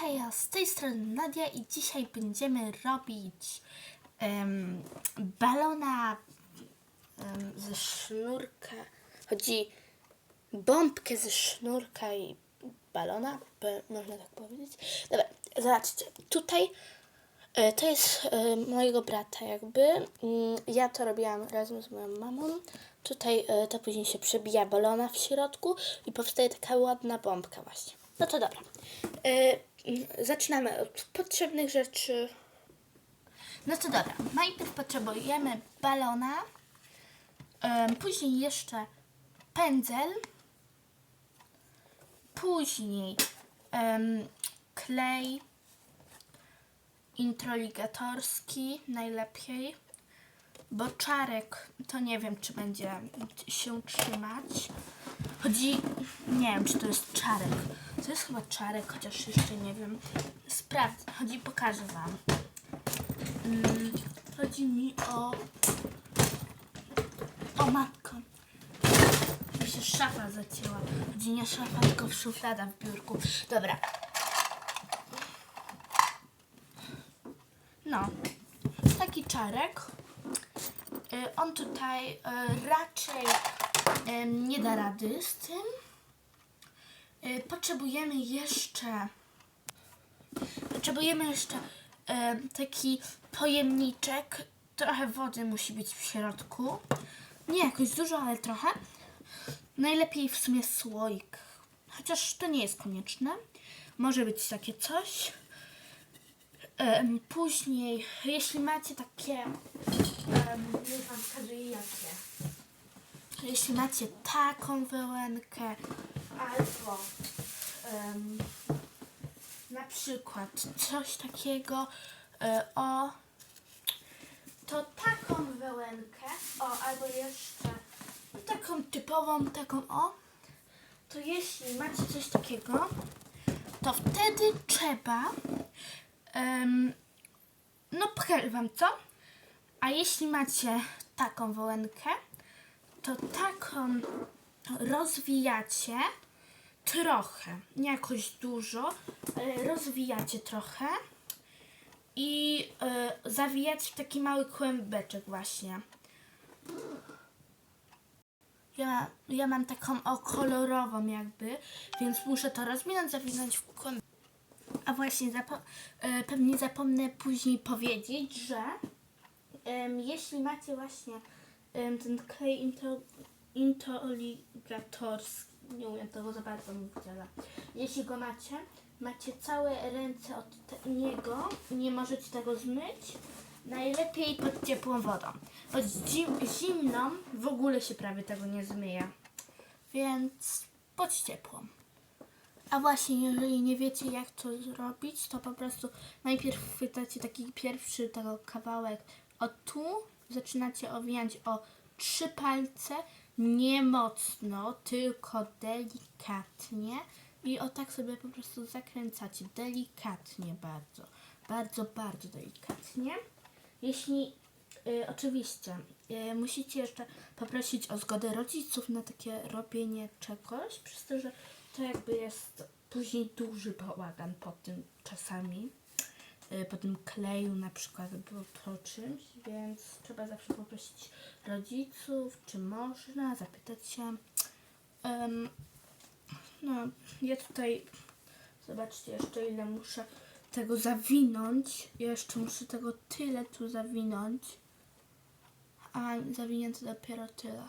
heja, z tej strony Nadia i dzisiaj będziemy robić em, balona em, ze sznurka. Chodzi bombkę ze sznurka i balona, można tak powiedzieć. Dobra, zobaczcie, tutaj e, to jest e, mojego brata jakby. Mm, Ja to robiłam razem z moją mamą. Tutaj e, to później się przebija balona w środku i powstaje taka ładna bombka właśnie. No to dobra. Zaczynamy od potrzebnych rzeczy. No to dobra. Najpierw potrzebujemy balona, później jeszcze pędzel, później em, klej introligatorski najlepiej, bo czarek to nie wiem, czy będzie się trzymać. Chodzi, nie wiem, czy to jest czarek. To jest chyba czarek, chociaż jeszcze nie wiem. Sprawdzę, chodzi, pokażę Wam. Mm, chodzi mi o... O matko. Mi się szafa zacięła. Chodzi nie szafa, tylko szuflada w biurku. Dobra. No. Taki czarek. Y, On tutaj y, raczej y, nie da rady z tym. Y, Potrzebujemy jeszcze potrzebujemy jeszcze e, taki pojemniczek. Trochę wody musi być w środku. Nie jakoś dużo, ale trochę. Najlepiej w sumie słoik. Chociaż to nie jest konieczne. Może być takie coś. Później, jeśli macie takie, już wam jakie. Jeśli macie taką wełenkę albo em, na przykład coś takiego e, o to taką wełenkę, o albo jeszcze taką typową, taką o, to jeśli macie coś takiego, to wtedy trzeba em, no pokażę wam co, a jeśli macie taką wełenkę, to taką rozwijacie trochę, nie jakoś dużo, ale rozwijacie trochę i y, zawijacie w taki mały kłębeczek właśnie. Ja, ja mam taką o kolorową jakby, więc muszę to rozwinąć, zawinąć w kłęb. A właśnie, y, pewnie zapomnę później powiedzieć, że jeśli macie właśnie ten klej into, intoligatorski, nie umiem tego za bardzo mówić, ale jeśli go macie, macie całe ręce od niego, nie możecie tego zmyć, najlepiej pod ciepłą wodą. Pod zim, zimną w ogóle się prawie tego nie zmyje, więc pod ciepłą. A właśnie, jeżeli nie wiecie jak to zrobić, to po prostu najpierw chwytacie taki pierwszy tego kawałek od tu, zaczynacie owijać o trzy palce, nie mocno, tylko delikatnie i o tak sobie po prostu zakręcacie, delikatnie bardzo, bardzo, bardzo delikatnie. Jeśli y, oczywiście y, musicie jeszcze poprosić o zgodę rodziców na takie robienie czegoś, przez to, że to jakby jest później duży bałagan po tym czasami, po tym kleju na przykład albo po czymś, więc trzeba zawsze poprosić rodziców, czy można, zapytać się. Em, no, ja tutaj, zobaczcie jeszcze ile muszę tego zawinąć. Ja jeszcze muszę tego tyle tu zawinąć, a zawinięte dopiero tyle.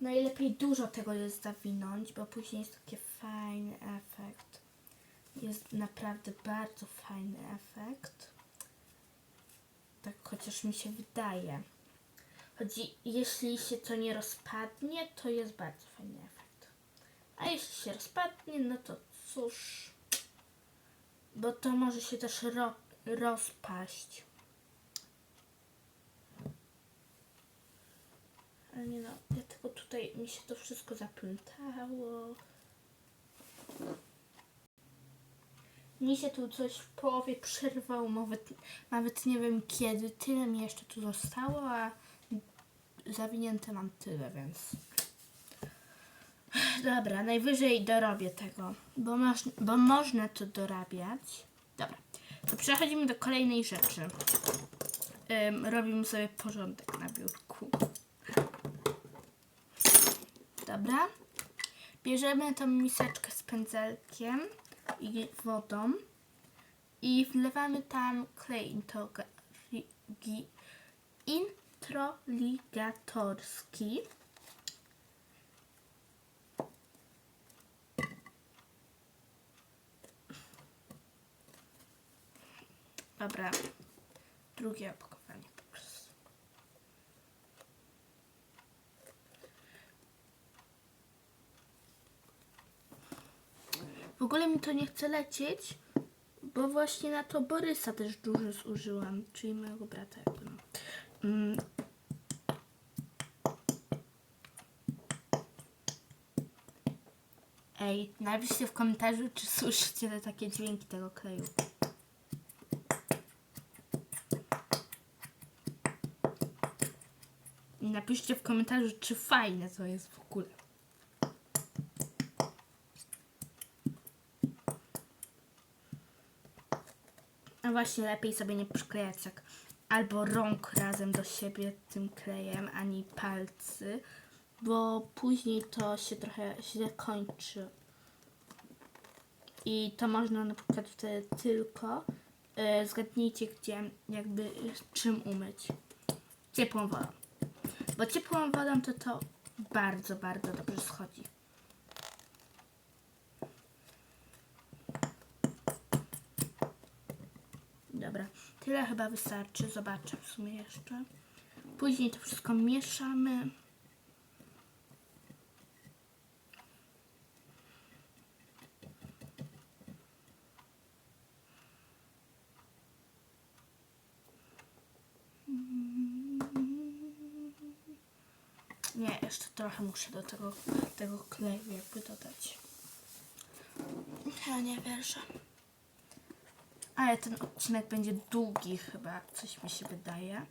Najlepiej dużo tego jest zawinąć, bo później jest taki fajny efekt. Jest naprawdę bardzo fajny efekt. Tak chociaż mi się wydaje. Chodzi, jeśli się to nie rozpadnie, to jest bardzo fajny efekt. A jeśli się rozpadnie, no to cóż, bo to może się też ro, rozpaść. Ale nie no, tylko tutaj mi się to wszystko zaplątało. Mi się tu coś w połowie przerwało, nawet, nawet nie wiem kiedy. Tyle mi jeszcze tu zostało, a zawinięte mam tyle, więc. Dobra, najwyżej dorobię tego, bo, bo można to dorabiać. Dobra, to przechodzimy do kolejnej rzeczy. Robimy sobie porządek na biurku. Dobra. Bierzemy tą miseczkę z pędzelkiem i wodą i wlewamy tam klej introligatorski. Dobra, drugie opakowanie po prostu. W ogóle mi to nie chce lecieć, bo właśnie na to Borysa też dużo zużyłam, czyli mojego brata. jakby no. Mm. Ej, napiszcie w komentarzu, czy słyszycie te takie dźwięki tego kleju. Napiszcie w komentarzu, czy fajne to jest w ogóle. A właśnie lepiej sobie nie przyklejać tak albo rąk razem do siebie tym klejem, ani palcy, bo później to się trochę źle kończy. I to można na przykład wtedy tylko e, zgadnijcie gdzie, jakby czym umyć. Ciepłą wodą. Bo ciepłą wodą to to bardzo, bardzo dobrze schodzi. Dobra, tyle chyba wystarczy. Zobaczę w sumie jeszcze. Później to wszystko mieszamy. Nie, jeszcze trochę muszę do tego, tego kleju jakby dodać. Ja nie wierzę. Ale ten odcinek będzie długi chyba, coś mi się wydaje.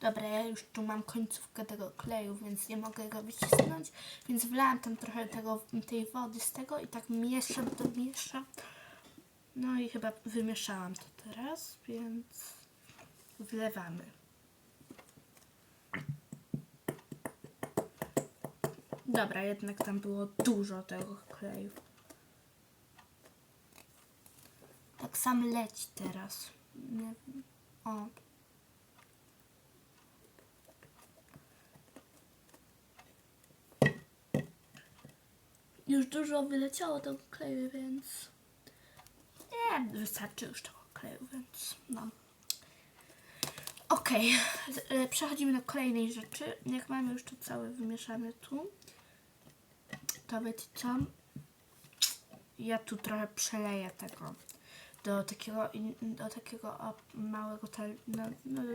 Dobra, ja już tu mam końcówkę tego kleju, więc nie mogę go wycisnąć, więc wlałam tam trochę tego, tej wody z tego i tak mieszam to, mieszam. No i chyba wymieszałam to teraz, więc wlewamy. Dobra, jednak tam było dużo tego kleju. Tak sam leci teraz. Nie wiem. O. Już dużo wyleciało tego kleju, więc nie, wystarczy już tego kleju, więc no. Okej, z- e, przechodzimy do kolejnej rzeczy. Jak mamy już to całe wymieszane tu, to wiecie co? Ja tu trochę przeleję tego do takiego, do takiego małego tal- no,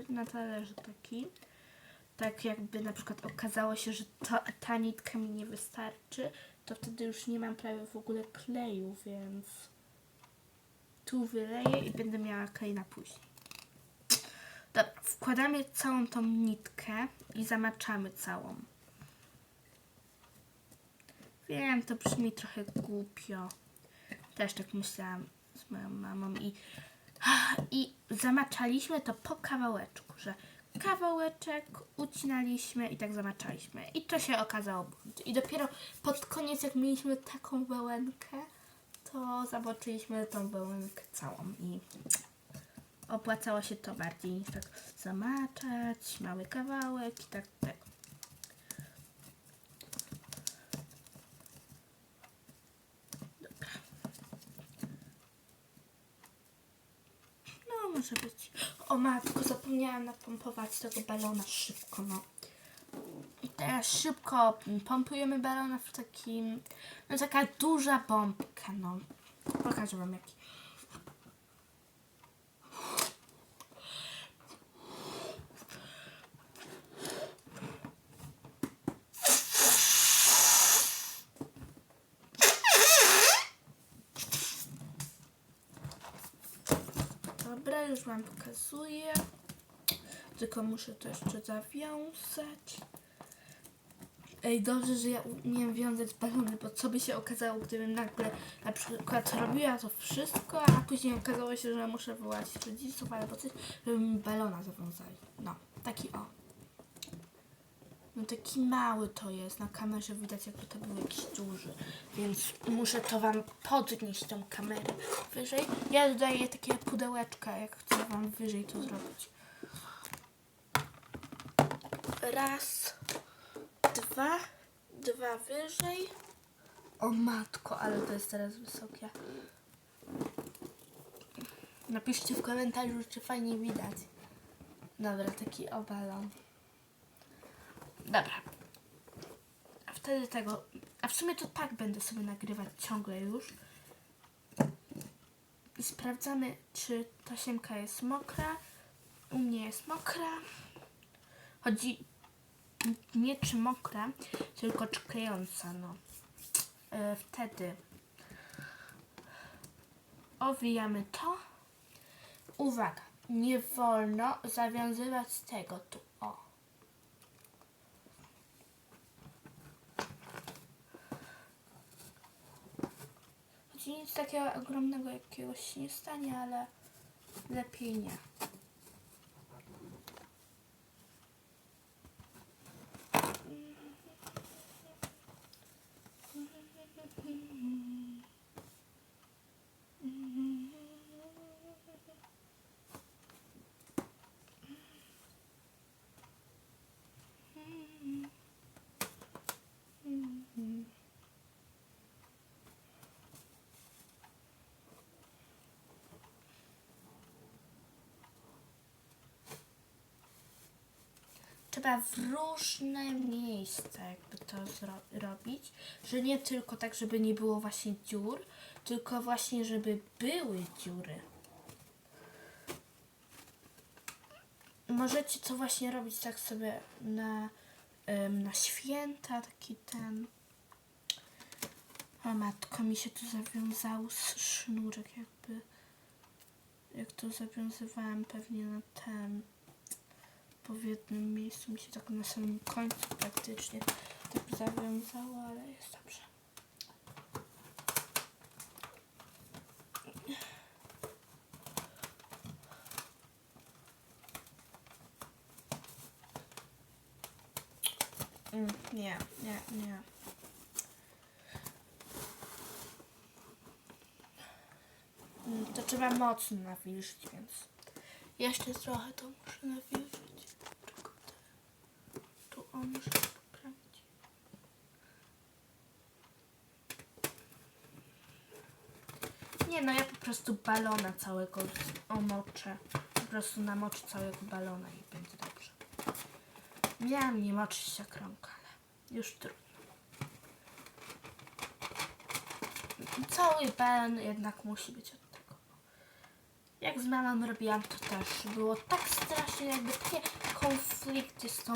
na talerzu taki. Tak jakby na przykład okazało się, że to, ta nitka mi nie wystarczy, to wtedy już nie mam prawie w ogóle kleju, więc tu wyleję i będę miała klej na później. Dobra, wkładamy całą tą nitkę i zamaczamy całą. Wiem, to brzmi trochę głupio. Też tak myślałam z moją mamą i, i zamaczaliśmy to po kawałeczku, że kawałeczek ucinaliśmy i tak zamaczaliśmy. I to się okazało błąd. I dopiero pod koniec, jak mieliśmy taką wełenkę, to zamoczyliśmy tą wełenkę całą i opłacało się to bardziej niż tak zamaczać, mały kawałek i tak tego. Dobra. No, może być. O matko, zapomniałam napompować tego balona szybko, no. I teraz szybko pompujemy balona w takim, no taka duża pompka, no. Pokażę wam jaki. Dobra, już wam pokazuję. tylko muszę to jeszcze zawiązać. Ej, dobrze, że ja umiem wiązać balony, bo co by się okazało, gdybym nagle na przykład robiła to wszystko, a później okazało się, że muszę wołać rodziców albo coś, żeby mi balona zawiązali. No, taki o. No taki mały to jest, na kamerze widać jakby to był jakiś duży, więc muszę to wam podnieść tą kamerę wyżej. Ja dodaję takie pudełeczka, jak chcę wam wyżej to zrobić. Raz, dwa, dwa wyżej. O matko, ale to jest teraz wysokie. Napiszcie w komentarzu, czy fajnie widać. Dobra, taki obalon. Dobra. A wtedy tego. A w sumie to tak będę sobie nagrywać ciągle już. I sprawdzamy, czy ta siemka jest mokra. U mnie jest mokra. Chodzi nie czy mokra, tylko czy klejąca, no. E, wtedy owijamy to. Uwaga, nie wolno zawiązywać tego tu, o. Choć nic takiego ogromnego jakiegoś nie stanie, ale lepiej nie. Trzeba w różne miejsca jakby to robić, że nie tylko tak, żeby nie było właśnie dziur, tylko właśnie, żeby były dziury. Możecie to właśnie robić tak sobie na, em, na święta, taki ten... O matko, mi się tu zawiązał sznurek jakby... Jak to zawiązywałam pewnie na ten jednym miejscu mi się tak na samym końcu praktycznie tak zawiązało, ale jest dobrze. Mm, nie, nie, nie. Mm, To trzeba mocno nawilżyć, więc jeszcze trochę to muszę nawilżyć. O muszę poprawić. Nie no, ja po prostu balona całego omoczę. Po prostu namoczę całego balona i będzie dobrze. Miałam nie moczyć jak rąk, ale już trudno. Cały balon jednak musi być od tego. Jak z mamą robiłam, to też było tak strasznie, jakby takie konflikty z tą,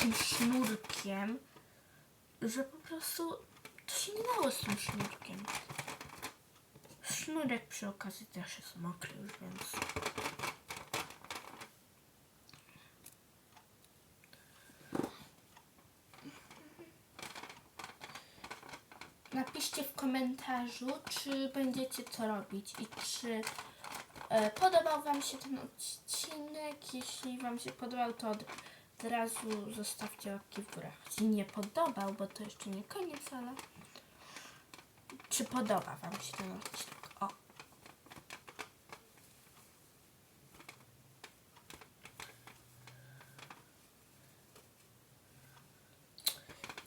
tym sznurkiem, że po prostu to się nie dało z tym sznurkiem. Sznurek przy okazji też jest mokry już, więc... Napiszcie w komentarzu, czy będziecie to robić i czy e, podobał Wam się ten odcinek. Jeśli Wam się podobał, to od, razu zostawcie łapki w górę. Jeśli nie podobał, bo to jeszcze nie koniec, ale czy podoba Wam się ten odcinek? O.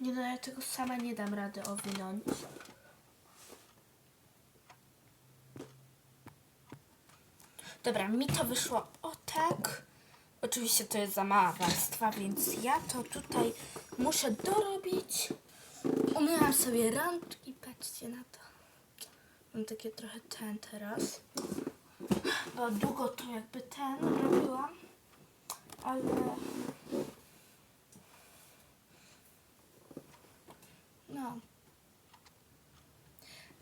Nie no, ja tego sama nie dam rady owinąć. Dobra, mi to wyszło o tak. Oczywiście to jest za mała warstwa, więc ja to tutaj muszę dorobić. Umyłam sobie rączki, patrzcie na to. Mam takie trochę ten teraz. Bo długo to jakby ten robiłam. Ale... No.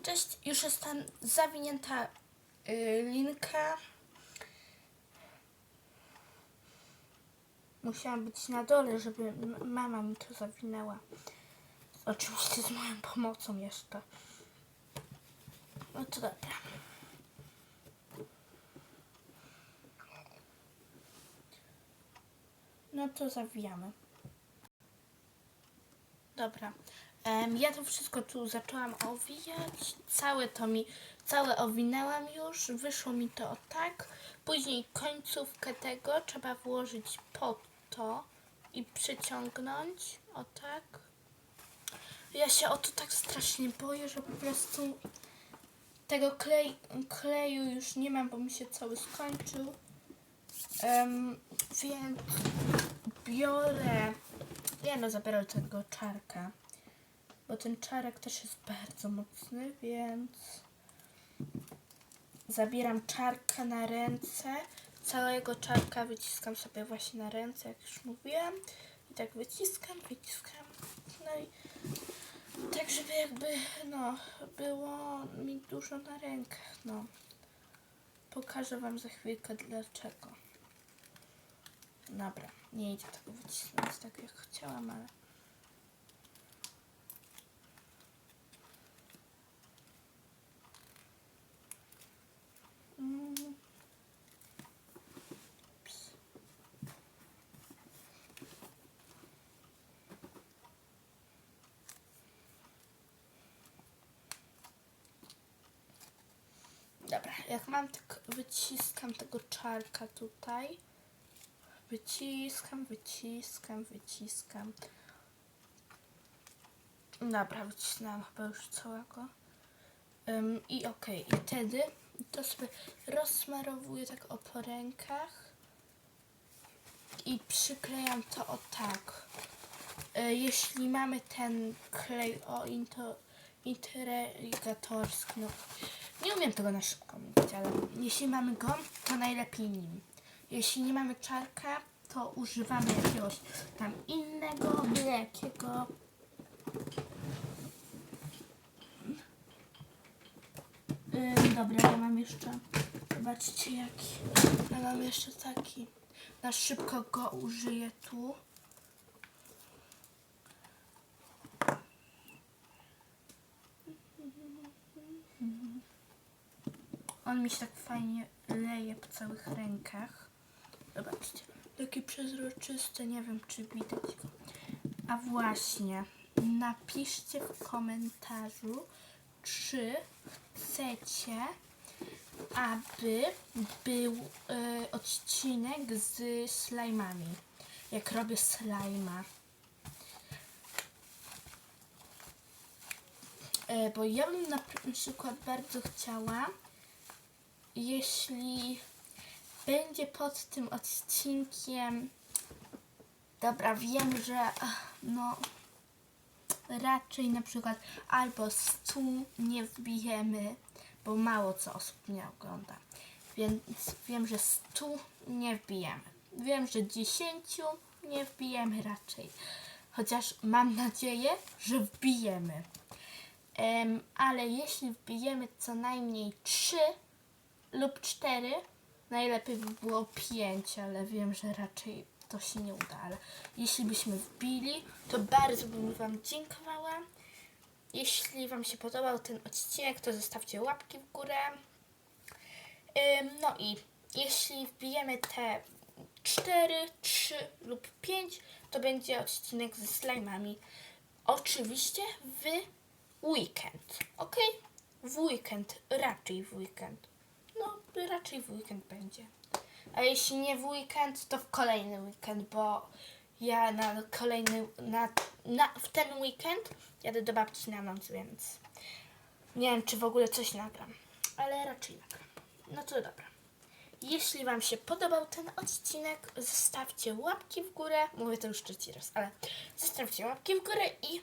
Cześć, już jest tam zawinięta y, linka. Musiałam być na dole, żeby mama mi to zawinęła. Oczywiście z moją pomocą jeszcze. No to dobra. No to zawijamy. Dobra. Ja to wszystko tu zaczęłam owijać. Całe to mi, całe owinęłam już. Wyszło mi to tak. Później końcówkę tego trzeba włożyć pod to i przyciągnąć. O tak. Ja się o to tak strasznie boję, że po prostu tego klej, kleju już nie mam, bo mi się cały skończył. Em, więc biorę. Ja no zabiorę tego czarka. Bo ten czarek też jest bardzo mocny, więc zabieram czarka na ręce. Całego czarka wyciskam sobie właśnie na ręce, jak już mówiłam. I tak wyciskam, wyciskam. No i tak, żeby jakby, no, było mi dużo na rękach, no. Pokażę Wam za chwilkę dlaczego. Dobra, nie idzie tego wycisnąć tak jak chciałam, ale... Mm. Ups. Dobra, jak mam tak wyciskam tego czarka tutaj. Wyciskam, wyciskam, wyciskam. Dobra, wycisnęłam chyba już całego. Ym, I okej, i wtedy to sobie rozsmarowuję tak o po rękach i przyklejam to o tak. Y, jeśli mamy ten klej o into, integratorski, no nie umiem tego na szybko mówić, ale jeśli mamy go, to najlepiej nim. Jeśli nie mamy czarka, to używamy jakiegoś tam innego, byle jakiego. Ym, dobra, ja mam jeszcze, zobaczcie jaki, ja mam jeszcze taki, na szybko go użyję tu. On mi się tak fajnie leje po całych rękach. Zobaczcie, taki przezroczysty, nie wiem czy widać go. A właśnie, napiszcie w komentarzu, czy chcecie, aby był y, odcinek z slajmami. Jak robię slajma. E, bo ja bym na pr- przykład bardzo chciała, jeśli będzie pod tym odcinkiem. Dobra, wiem, że no raczej na przykład albo 100 nie wbijemy, bo mało co osób mnie ogląda. Więc wiem, że 100 nie wbijemy. Wiem, że 10 nie wbijemy raczej. Chociaż mam nadzieję, że wbijemy. Em, ale jeśli wbijemy co najmniej 3 lub 4, najlepiej by było 5, ale wiem, że raczej to się nie uda. Ale jeśli byśmy wbili, to bardzo bym Wam dziękowała. Jeśli Wam się podobał ten odcinek, to zostawcie łapki w górę. No i jeśli wbijemy te 4, 3 lub 5, to będzie odcinek ze slajmami. Oczywiście w weekend, ok? W weekend, raczej w weekend. Raczej w weekend będzie. A jeśli nie w weekend, to w kolejny weekend, bo ja na kolejny, na, na, w ten weekend jadę do babci na noc, więc nie wiem, czy w ogóle coś nagram, ale raczej nagram. No to dobra. Jeśli Wam się podobał ten odcinek, zostawcie łapki w górę. Mówię to już trzeci raz, ale zostawcie łapki w górę i